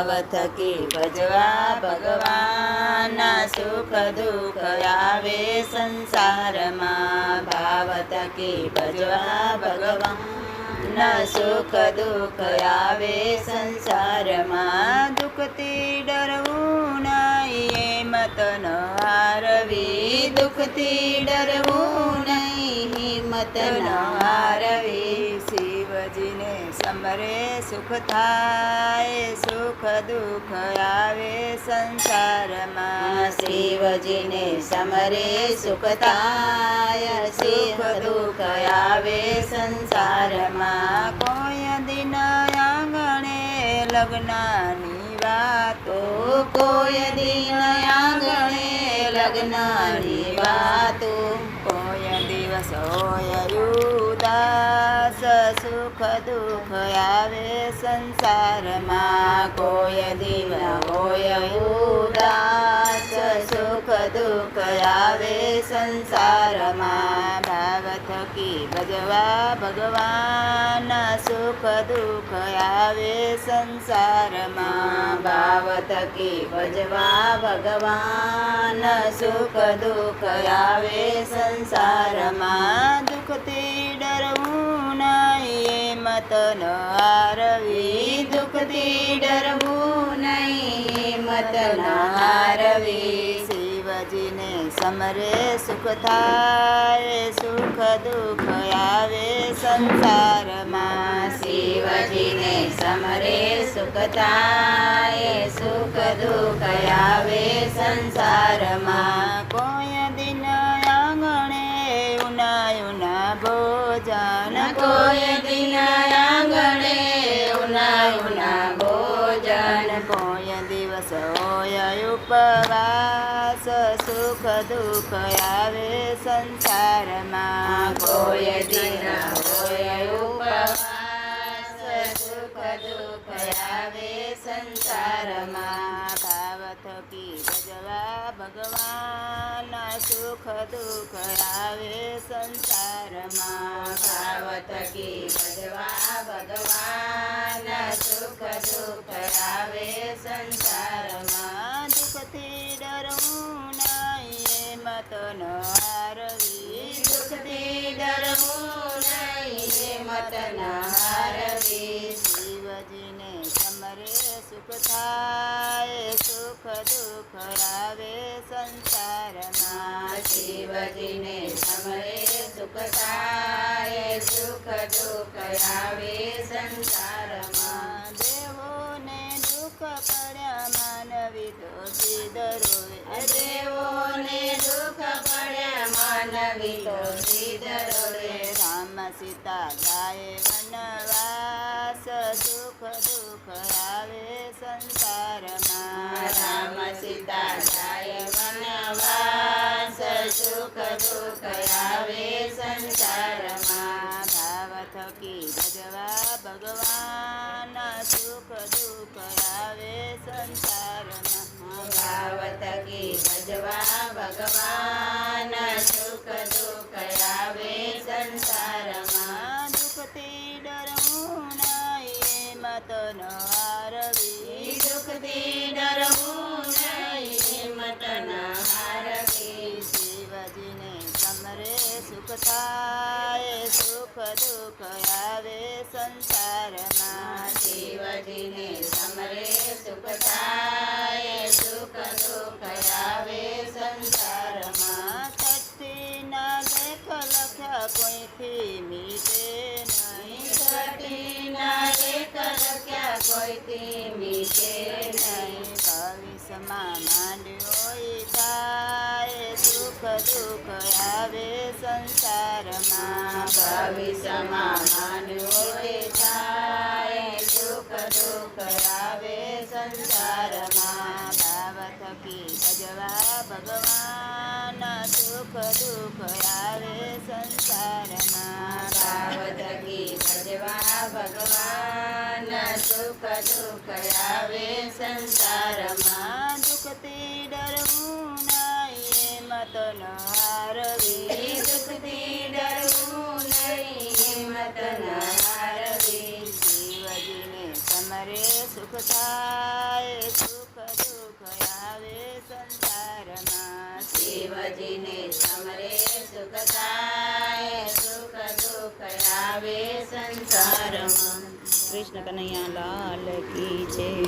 થકી ભજવા ભગવાનના સુખ દુઃખ આવે સંસારમાં ભાવ થકી ભજવા ભગવાનના સુખ દુઃખ આવે સંસારમાં દુઃખથી ડરવું નહીં એમ તો ન હારવી દુઃખથી ડરવું નહીં હિંમત ન હારવી શિવજીને સમરે સુખ થાય સુખ દુઃખ આવે સંસારમાં. શિવજીને સમરે સુખતાય સુખ દુઃખ આવે સંસારમાં. કોઈ દિન આંગણે લગ્નની વાતો. કોઈ દિન આંગણે લગ્નની વાતો. દિવસ સુખ દુઃખ આવે સંસારમાં કોઈ દિવસ હોય ઉદાસ સુખ દુઃખ આવે સંસારમાં. ભજવા ભગવાનના સુખ દુઃખ આવે સંસારમાં. ભાવ થકી ભજવા ભગવાન, સુખ દુઃખ આવે સંસારમાં. દુઃખથી ડરવું નહીં મત ન હારવી. દુઃખથી ડરવું નહીં મત ન સમરે સુખ થાય સુખ દુઃખ આવે સંસારમાં. શિવજીને સમરે સુખ થાય સુખ દુઃખ આવે સંસારમાં. કોઈ દિન આંગણે ઉનાયું ના ભોજન કોઈ દિન આંગણે ઉનાયું ના ભોજન. કોઈ હોય ઉપવાસ, સુખ દુઃખ આવે સંસારમાં. કોઈ દિન હોય ઉપવાસ, સુખ દુઃખ આવે સંસારમાં. ભાવ થકી ભજવા ભગવાનના સુખ દુઃખ આવે સંસારમાં. ભાવ થકી ભજવા ભગવાનના સુખ દુઃખ નહીં મત હારવી શિવજીને સમરે સુખ થાય સુખ દુઃખ આવે સંસારમાં. શિવજીને સમરે સુખ થાય સુખ દુઃખ આવે સંસારમાં. દેવોને દુઃખ પડ્યા માનવી દોષી દરોવે દેવોને દુઃખ પડ્યા માનવી દોષી દરોવે રામ સીતા જાય વનવાસ સુખ દુઃખ આવે સંસારમાં. રામ સીતા જાય વનવાસ સુખ દુઃખ આવે સંસારમાં. ભાવ થકી ભજવા ભગવાન સુખ દુઃખ આવે સંસારમાં. ભાવ થકી ભજવા ભગવાન દુઃખ આવે સંસારમાં. શિવજીને સમરે સુખ થાય સુખ દુઃખ આવે સંસારમાં. છઠ્ઠી ના લેખ લખ્યા કોઈથી મીટે નહીં. છઠ્ઠી ના લેખ લખ્યા કોઈથી મીટે નહીં. કવિષમાં માંડ્યો સુખ આવે સંસારમાં. ભવિષ્યમાં ઈ થાય. સુખ દુઃખ આવે સંસારમાં. ભાવ થકી ભજવા ભગવાન. સુખ દુઃખ આવે સંસારમાં. ભાવ થકી ભજવા ભગવાન. સુખ દુઃખ આવે સંસારમાં. મતન હારવી દુઃખથી ડરવું સુખ સુખ આવે સંસારમાં. શિવજીને સમરે સુખ સુખ દુઃખ આવે સંસારમાં. કૃષ્ણ કનૈયા લાલ કી છે